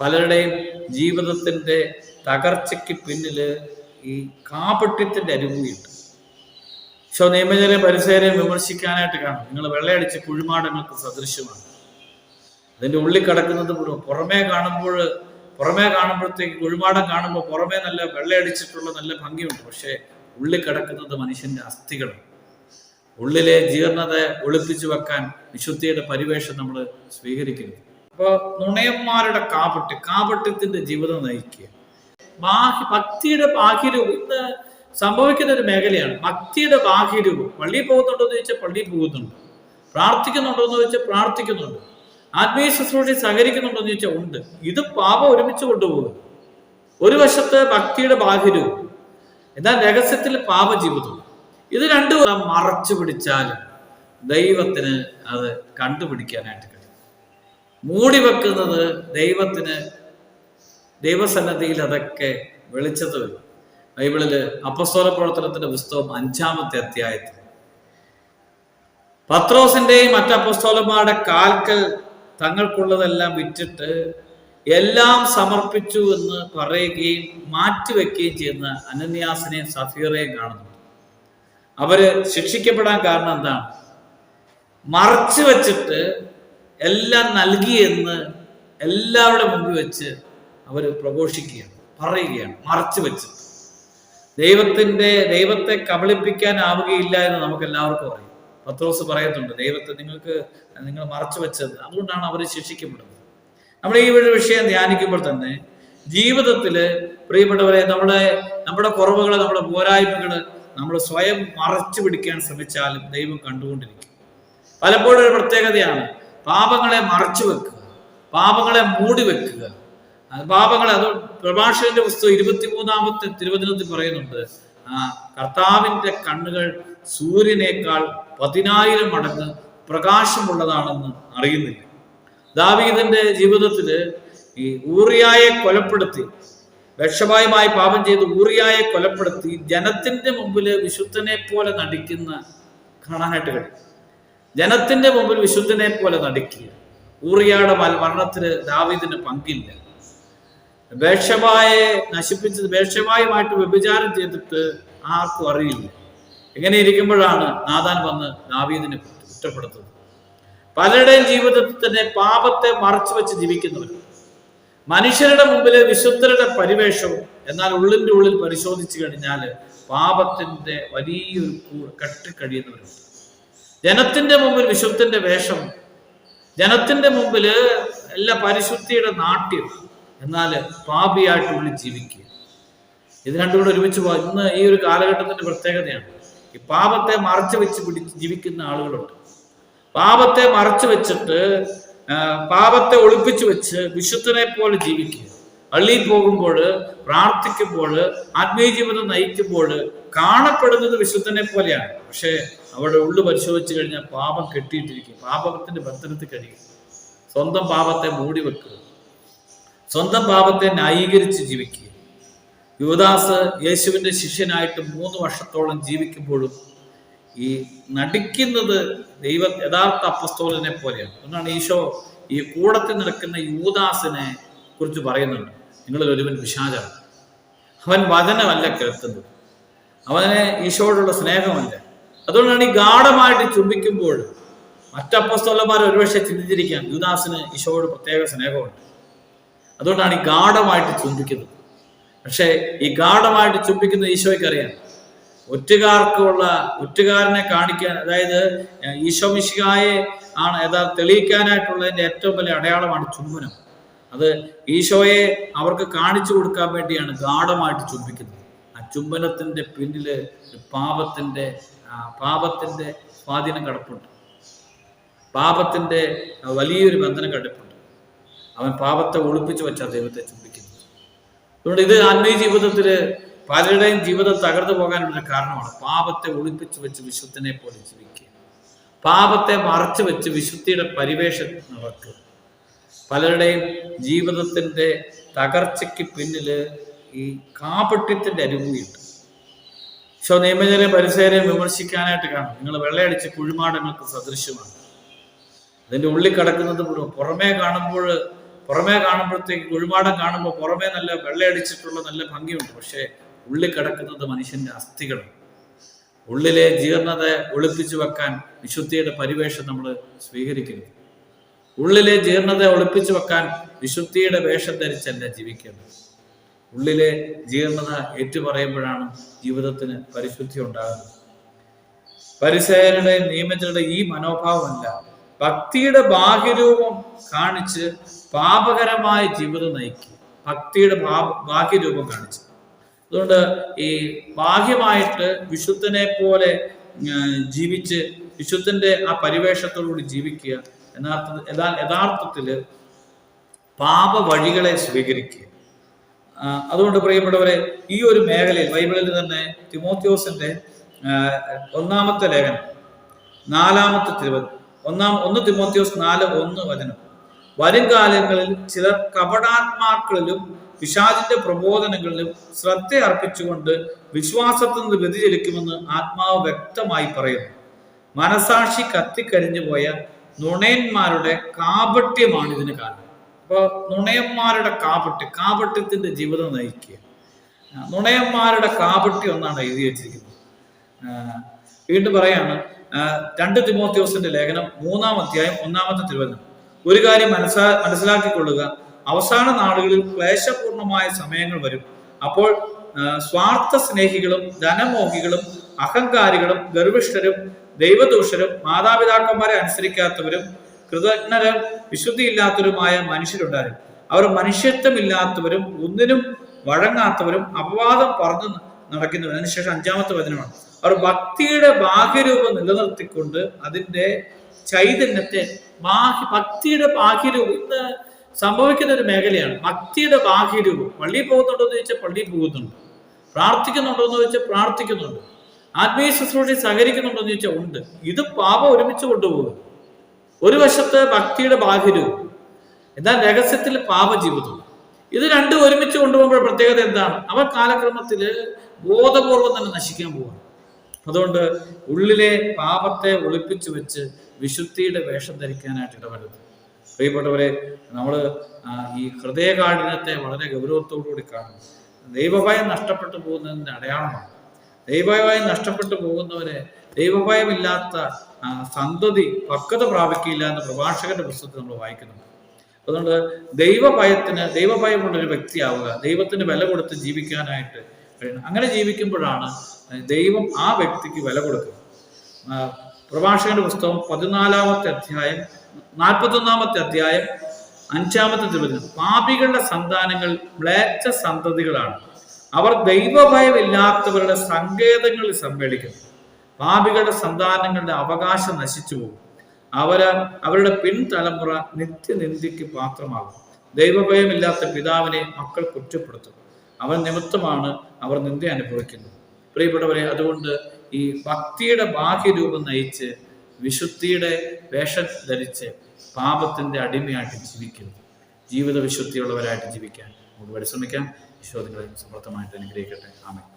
പലരുടെയും ജീവിതത്തിന്റെ തകർച്ചയ്ക്ക് പിന്നിൽ ഈ കാപട്യത്തിന്റെ അനുഭൂതിയുണ്ട് പക്ഷെ നിയമജനെ പരിസരം വിമർശിക്കാനായിട്ട് കാണും. നിങ്ങൾ വെള്ളയടിച്ച കുഴിമാടങ്ങൾക്ക് സദൃശ്യമാണ്. അതിന്റെ ഉള്ളിൽ കിടക്കുന്നത് മുഴുവൻ പുറമേ കാണുമ്പോൾ പുറമേ കാണുമ്പോഴത്തേക്ക് കുഴിമാടം കാണുമ്പോൾ പുറമേ നല്ല വെള്ളയടിച്ചിട്ടുള്ള നല്ല ഭംഗിയുണ്ട്. പക്ഷേ ഉള്ളിൽ കിടക്കുന്നത് മനുഷ്യന്റെ അസ്ഥികളാണ്. ഉള്ളിലെ ജീർണത ഒളിപ്പിച്ചു വെക്കാൻ വിശുദ്ധിയുടെ പരിവേഷം നമ്മൾ സ്വീകരിക്കുന്നു അപ്പോൾ നുണയന്മാരുടെ കാപട്ട് കാപട്യത്തിന്റെ ജീവിതം നയിക്കുക. ബാഹ്യ ഭക്തിയുടെ ബാഹ്യരൂപം. ഇന്ന് സംഭവിക്കുന്ന ഒരു മേഖലയാണ്. ഭക്തിയുടെ ബാഹ്യരൂപം. പള്ളിയിൽ പോകുന്നുണ്ടോ എന്ന് ചോദിച്ചാൽ പള്ളിയിൽ പോകുന്നുണ്ട്. പ്രാർത്ഥിക്കുന്നുണ്ടോ എന്ന് ചോദിച്ചാൽ പ്രാർത്ഥിക്കുന്നുണ്ട്. ആത്മീയ ശുശ്രൂഷ സഹകരിക്കുന്നുണ്ടോ എന്ന് ചോദിച്ചാൽ ഉണ്ട്. ഇത് പാപം ഒരുമിച്ച് കൊണ്ടുപോകും. ഒരു വശത്ത് ഭക്തിയുടെ ബാഹ്യരൂപം. എന്നാൽ രഹസ്യത്തിൽ പാപജീവിതം. ഇത് രണ്ടു മറച്ചു പിടിച്ചാലും ദൈവത്തിന് അത് കണ്ടുപിടിക്കാനായിട്ട് മൂടി വെക്കുന്നത് ദൈവത്തിന് ദൈവസന്നദ്ധിയിൽ അതൊക്കെ വെളിച്ചത്ത് വരും. ബൈബിളിൽ അപ്പസ്തോല പ്രവർത്തനത്തിന്റെ പുസ്തകം അഞ്ചാമത്തെ അധ്യായത്തിൽ. പത്രോസിന്റെയും മറ്റ് അപ്പസ്തോലന്മാരുടെ കാൽക്കൽ തങ്ങൾക്കുള്ളതെല്ലാം വിറ്റിട്ട് എല്ലാം സമർപ്പിച്ചു എന്ന് പറയുകയും മാറ്റിവെക്കുകയും ചെയ്യുന്ന അനന്യാസിനെയും സഫീറേയും കാണുന്നു. അവർ ശിക്ഷിക്കപ്പെടാൻ കാരണം എന്താണ്? മറച്ചു വെച്ചിട്ട് എല്ലാം നൽകിയെന്ന് എല്ലാവരുടെ മുമ്പിൽ വെച്ച് അവർ പ്രഘോഷിക്കുകയാണ് പറയുകയാണ് മറച്ചു വെച്ച്. ദൈവത്തിന്റെ ദൈവത്തെ കബളിപ്പിക്കാനാവുകയില്ല എന്ന് നമുക്ക് എല്ലാവർക്കും അറിയാം. പത്രോസ് പറയത്തുണ്ട് ദൈവത്തെ നിങ്ങൾക്ക് നിങ്ങൾ മറച്ചു വെച്ചത്. അതുകൊണ്ടാണ് അവർ ശിക്ഷിക്കപ്പെടുന്നത്. നമ്മൾ ഈ ഒരു വിഷയം ധ്യാനിക്കുമ്പോൾ തന്നെ ജീവിതത്തിൽ പ്രിയപ്പെട്ടവരെ നമ്മുടെ നമ്മുടെ കുറവുകൾ നമ്മുടെ പോരായ്മകൾ നമ്മൾ സ്വയം മറച്ചു പിടിക്കാൻ ശ്രമിച്ചാലും ദൈവം കണ്ടുകൊണ്ടിരിക്കും. പലപ്പോഴും ഒരു പ്രത്യേകതയാണ് പാപങ്ങളെ മറച്ചു വെക്കുക പാപങ്ങളെ മൂടി വെക്കുക. പാപങ്ങളെ അത് പ്രഭാഷകന്റെ പുസ്തകം ഇരുപത്തി മൂന്നാമത്തെ തിരുവചനത്തിൽ പറയുന്നുണ്ട് ആ കർത്താവിന്റെ കണ്ണുകൾ സൂര്യനേക്കാൾ പതിനായിരം മടങ്ങ് പ്രകാശമുള്ളതാണെന്ന് അറിയുന്നില്ല. ദാവീദിന്റെ ജീവിതത്തിൽ ഈ ഊറിയായെ കൊലപ്പെടുത്തി വിഷമായുമായി പാപം ചെയ്ത് ഊറിയായെ കൊലപ്പെടുത്തി ജനത്തിന്റെ മുമ്പിൽ വിശുദ്ധനെ പോലെ നടിക്കുന്ന കാണാനായിട്ട് കഴിയും. ജനത്തിന്റെ മുമ്പിൽ വിശുദ്ധനെ പോലെ നടുക്കിയ ഊറിയാടെ മരണത്തിന് ദാവീദിന് പങ്കില്ല. ബേക്ഷമായെ നശിപ്പിച്ചത് ബേക്ഷമായുമായിട്ട് വ്യഭിചാരം ചെയ്തിട്ട് ആർക്കും അറിയില്ല. ഇങ്ങനെ ഇരിക്കുമ്പോഴാണ് നാദാൻ വന്ന് ദാവീദിനെ കുറ്റപ്പെടുത്തുന്നത്. പലരുടെയും ജീവിതത്തിൽ തന്നെ പാപത്തെ മറച്ചു വെച്ച് ജീവിക്കുന്നവർ. മനുഷ്യരുടെ മുമ്പിൽ വിശുദ്ധരുടെ പരിവേഷവും എന്നാൽ ഉള്ളിന്റെ ഉള്ളിൽ പരിശോധിച്ചു കഴിഞ്ഞാൽ പാപത്തിന്റെ വലിയൊരു കെട്ടിക്കഴിയുന്നവരുണ്ട്. ജനത്തിന്റെ മുമ്പിൽ വിശുദ്ധന്റെ വേഷം ജനത്തിന്റെ മുമ്പിൽ എല്ലാ പരിശുദ്ധിയുടെ നാട്യം എന്നാൽ പാപിയായിട്ടുള്ളിൽ ജീവിക്കുക. ഇത് രണ്ടും കൂടെ ഒരുമിച്ച് ഇന്ന് ഈ ഒരു കാലഘട്ടത്തിന്റെ പ്രത്യേകതയാണ്. ഈ പാപത്തെ മറച്ചു വെച്ച് പിടിച്ച് ജീവിക്കുന്ന ആളുകളുണ്ട്. പാപത്തെ മറച്ചു വെച്ചിട്ട് പാപത്തെ ഒളിപ്പിച്ചു വെച്ച് വിശുദ്ധനെ പോലെ ജീവിക്കുക. പള്ളിയിൽ പോകുമ്പോൾ പ്രാർത്ഥിക്കുമ്പോൾ ആത്മീയ ജീവിതം നയിക്കുമ്പോൾ കാണപ്പെടുന്നത് വിശുദ്ധനെ പോലെയാണ്. പക്ഷേ അവിടെ ഉള്ളു പരിശോധിച്ചു കഴിഞ്ഞാൽ പാപം കെട്ടിയിട്ടിരിക്കും. പാപത്തിന്റെ ബന്ധനത്തിൽ കഴിയും. സ്വന്തം പാപത്തെ മൂടി വെക്കുക. സ്വന്തം പാപത്തെ ന്യായീകരിച്ച് ജീവിക്കുക. യുവദാസ് യേശുവിന്റെ ശിഷ്യനായിട്ട് മൂന്ന് വർഷത്തോളം ജീവിക്കുമ്പോഴും ഈ നടിക്കുന്നത് ദൈവ യഥാർത്ഥ അപ്പസ്തോലിനെ പോലെയാണ്. അതുകൊണ്ടാണ് ഈശോ ഈ കൂടത്തിൽ നിൽക്കുന്ന യൂദാസിനെ കുറിച്ച് പറയുന്നുണ്ട്. നിങ്ങളിൽ ഒരുവൻ വിശാചാണ് അവൻ വചനമല്ല കേൾക്കുന്നത്. അവനെ ഈശോയോടുള്ള സ്നേഹമല്ല. അതുകൊണ്ടാണ് ഈ ഗാഠമായിട്ട് ചുംബിക്കുമ്പോൾ മറ്റപ്പസ്തോലന്മാർ ഒരുപക്ഷെ ചിന്തിച്ചിരിക്കാം യുദാസിന് ഈശോയോട് പ്രത്യേക സ്നേഹമുണ്ട്. അതുകൊണ്ടാണ് ഈ ഗാഠമായിട്ട് ചുംബിക്കുന്നത്. പക്ഷേ ഈ ഗാഠമായിട്ട് ചുംബിക്കുന്ന ഈശോയ്ക്ക് അറിയാം ഒറ്റുകാർക്കുള്ള ഒറ്റുകാരനെ കാണിക്കാൻ അതായത് ഈശോ മിശിഹായെ ആണ് യഥാർത്ഥ തെളിയിക്കാനായിട്ടുള്ളതിന്റെ ഏറ്റവും വലിയ അടയാളമാണ് ചുംബനം. അത് ഈശോയെ അവർക്ക് കാണിച്ചു കൊടുക്കാൻ വേണ്ടിയാണ് ഗാഠമായിട്ട് ചുംബിക്കുന്നത്. ആ ചുംബനത്തിന്റെ പിന്നിൽ ഒരു പാപത്തിന്റെ സ്വാധീനം കിടപ്പുണ്ട്. പാപത്തിന്റെ വലിയൊരു ബന്ധനം കിടപ്പുണ്ട്. അവൻ പാപത്തെ ഒളിപ്പിച്ചു വെച്ചാൽ ദൈവത്തെ ചുംബിക്കുന്നത്. അതുകൊണ്ട് ഇത് ആത്മീയ ജീവിതത്തിൽ പലരുടെയും ജീവിതം തകർന്നു പോകാനുള്ള കാരണമാണ് പാപത്തെ ഒളിപ്പിച്ചു വെച്ച് വിശുദ്ധനെ പോലെ ജീവിക്കുക. പാപത്തെ മറച്ചു വെച്ച് വിശുദ്ധിയുടെ പരിവേഷം നടക്കുക. പലരുടെയും ജീവിതത്തിന്റെ തകർച്ചയ്ക്ക് പിന്നിൽ ഈ കാപട്യത്തിന്റെ അനുഭൂതിയുണ്ട് പക്ഷെ നിയമജനെ പരിസരം വിമർശിക്കാനായിട്ട് കാണും. നിങ്ങൾ വെള്ളയടിച്ച കുഴിമാടങ്ങൾക്ക് സദൃശ്യമാണ്. അതിന്റെ ഉള്ളിൽ കിടക്കുന്നത് പുറമേ കാണുമ്പോൾ പുറമേ കാണുമ്പോഴത്തേക്ക് കുഴിമാടം കാണുമ്പോൾ പുറമേ നല്ല വെള്ളയടിച്ചിട്ടുള്ള നല്ല ഭംഗിയുണ്ട്. പക്ഷേ ഉള്ളിൽ കിടക്കുന്നത് മനുഷ്യന്റെ അസ്ഥികളാണ്. ഉള്ളിലെ ജീർണത ഒളിപ്പിച്ചു വെക്കാൻ വിശുദ്ധിയുടെ പരിവേഷം നമ്മൾ സ്വീകരിക്കരുത് ഉള്ളിലെ ജീർണത ഒളിപ്പിച്ചു വെക്കാൻ വിശുദ്ധിയുടെ വേഷം ധരിച്ചല്ല ജീവിക്കേണ്ടത്. ഉള്ളിലെ ജീർണത ഏറ്റുപറയുമ്പോഴാണ് ജീവിതത്തിന് പരിശുദ്ധി ഉണ്ടാകുന്നത്. പരിസയരുടെ നിയമജരുടെ ഈ മനോഭാവമല്ല. ഭക്തിയുടെ ബാഹ്യരൂപം കാണിച്ച് പാപകരമായ ജീവിതം നയിക്കുക ഭക്തിയുടെ ബാഹ്യരൂപം കാണിച്ച്. അതുകൊണ്ട് ഈ ബാഹ്യമായിട്ട് വിശുദ്ധനെ പോലെ ജീവിച്ച് വിശുദ്ധന്റെ ആ പരിവേഷത്തോടുകൂടി ജീവിക്കുക യഥാർത്ഥ യഥാർത്ഥത്തിൽ പാപ വഴികളെ സ്വീകരിക്കുക. അതുകൊണ്ട് പ്രിയപ്പെട്ടവരെ ഈ ഒരു മേഖലയിൽ ബൈബിളിൽ തന്നെ തിമോത്യോസിന്റെ ഒന്നാമത്തെ ലേഖനം നാലാമത്തെ തിരുവചനം ഒന്നാം ഒന്ന് തിമോത്യോസ് നാല് ഒന്ന് വചനം. വരും കാലങ്ങളിൽ ചിലർ കപടാത്മാക്കളിലും പിശാചിന്റെ പ്രബോധനങ്ങളിലും ശ്രദ്ധ അർപ്പിച്ചുകൊണ്ട് വിശ്വാസത്തിൽ നിന്ന് വ്യതിചലിക്കുമെന്ന് ആത്മാവ് വ്യക്തമായി പറയുന്നു. മനസാക്ഷി കത്തിക്കരിഞ്ഞു പോയ നുണയന്മാരുടെ കാപട്യമാണ് ഇതിന് കാരണം. അപ്പോൾ നുണയന്മാരുടെ കാപട്യം കാപട്യത്തിന്റെ ജീവിതം നയിക്കുക. നുണയന്മാരുടെ കാപട്യം എന്നാണ് എഴുതി വെച്ചിരിക്കുന്നത്. വീണ്ടും പറയാണ് രണ്ട് തിമോത്യോസിന്റെ ലേഖനം മൂന്നാം അധ്യായം ഒന്നാമത്തെ തിരുവചനം. ഒരു കാര്യം മനസ്സാ മനസ്സിലാക്കിക്കൊള്ളുക. അവസാന നാളുകളിൽ ക്ലേശപൂർണമായ സമയങ്ങൾ വരും. അപ്പോൾ സ്വാർത്ഥ സ്നേഹികളും ധനമോഹികളും അഹങ്കാരികളും ഗർഭിഷ്ഠരും ദൈവദൂഷരും മാതാപിതാക്കന്മാരെ അനുസരിക്കാത്തവരും കൃതജ്ഞരും വിശുദ്ധിയില്ലാത്തവരുമായ മനുഷ്യരുണ്ടായിരുന്നു അവർ മനുഷ്യത്വമില്ലാത്തവരും ഒന്നിനും വഴങ്ങാത്തവരും അപവാദം പറഞ്ഞു നടക്കുന്നവർ. അതിനുശേഷം അഞ്ചാമത്തെ വചനമാണ്. അവർ ഭക്തിയുടെ ബാഹ്യരൂപം നിലനിർത്തിക്കൊണ്ട് അതിന്റെ ചൈതന്യത്തെ ബാഹ്യ ഭക്തിയുടെ ബാഹ്യരൂപം ഇന്ന് സംഭവിക്കുന്ന ഒരു മേഖലയാണ്. ഭക്തിയുടെ ബാഹ്യരൂപം. പള്ളിയിൽ പോകുന്നുണ്ടോ എന്ന് ചോദിച്ചാൽ പള്ളിയിൽ പോകുന്നുണ്ട്. പ്രാർത്ഥിക്കുന്നുണ്ടോ എന്ന് ചോദിച്ചാൽ പ്രാർത്ഥിക്കുന്നുണ്ട്. ആത്മീയ ശുശ്രൂഷ സഹകരിക്കുന്നുണ്ടോ എന്ന് ചോദിച്ചാൽ ഉണ്ട്. ഇത് പാപം ഒരുമിച്ച് കൊണ്ടുപോകുക ഒരു വശത്ത് ഭക്തിയുടെ ബാഹ്യരൂപം എന്നാൽ രഹസ്യത്തിൽ പാപജീവിതം. ഇത് രണ്ടും ഒരുമിച്ച് കൊണ്ടുപോകുമ്പോൾ പ്രത്യേകത എന്താണ്? അവ കാലക്രമത്തിൽ ബോധപൂർവം തന്നെ നശിക്കാൻ പോവാണ്. അതുകൊണ്ട് ഉള്ളിലെ പാപത്തെ ഒളിപ്പിച്ചു വെച്ച് വിശുദ്ധിയുടെ വേഷം ധരിക്കാനായിട്ട് ഇടവരുത്. പ്രിയപ്പെട്ടവരെ നമ്മൾ ഈ ഹൃദയകാഠിനത്തെ വളരെ ഗൗരവത്തോടു കൂടി കാണും ദൈവഭയം നഷ്ടപ്പെട്ടു പോകുന്നതിന്റെ അടയാളമാണ് ദൈവഭയം നഷ്ടപ്പെട്ടു പോകുന്നവരെ ദൈവഭയമില്ലാത്ത സന്തതി പക്വത പ്രാപിക്കില്ല എന്ന് പ്രഭാഷകന്റെ പുസ്തകത്തിൽ നമ്മൾ വായിക്കുന്നുണ്ട് അതുകൊണ്ട് ദൈവഭയത്തിന് ദൈവഭയമുള്ള ഒരു വ്യക്തിയാവുക ദൈവത്തിന് വില കൊടുത്ത് ജീവിക്കാനായിട്ട് കഴിയണം. അങ്ങനെ ജീവിക്കുമ്പോഴാണ് ദൈവം ആ വ്യക്തിക്ക് വില കൊടുക്കുന്നത്. ആ, പ്രഭാഷകന്റെ പുസ്തകം പതിനാലാമത്തെ അധ്യായം നാൽപ്പത്തൊന്നാമത്തെ അധ്യായം അഞ്ചാമത്തെ തിരുവചനം. പാപികളുടെ സന്താനങ്ങൾ മ്ലേച്ഛ സന്തതികളാണ്. അവർ ദൈവഭയമില്ലാത്തവരുടെ സങ്കേതങ്ങളിൽ സമ്മേളിക്കുന്നു. പാപികളുടെ സന്താനങ്ങളുടെ അവകാശം നശിച്ചു പോകും. അവർ അവരുടെ പിൻതലമുറ നിത്യനിന്ദിക്ക് പാത്രമാകും. ദൈവഭയമില്ലാത്ത പിതാവിനെ മക്കൾ കുറ്റപ്പെടുത്തും. അവൻ നിമിത്തമാണ് അവർ നിന്ദ അനുഭവിക്കുന്നത്. പ്രിയപ്പെട്ടവരെ അതുകൊണ്ട് ഈ ഭക്തിയുടെ ബാഹ്യരൂപം നയിച്ച് വിശുദ്ധിയുടെ വേഷം ധരിച്ച് പാപത്തിന്റെ അടിമയായിട്ട് ജീവിക്കുന്നു. ജീവിത വിശുദ്ധിയുള്ളവരായിട്ട് ജീവിക്കാൻ. നമുക്ക് പരിശ്രമിക്കാം. ഈശോ നിങ്ങളെ സമർത്ഥമായിട്ട് അനുഗ്രഹിക്കട്ടെ. ആമേ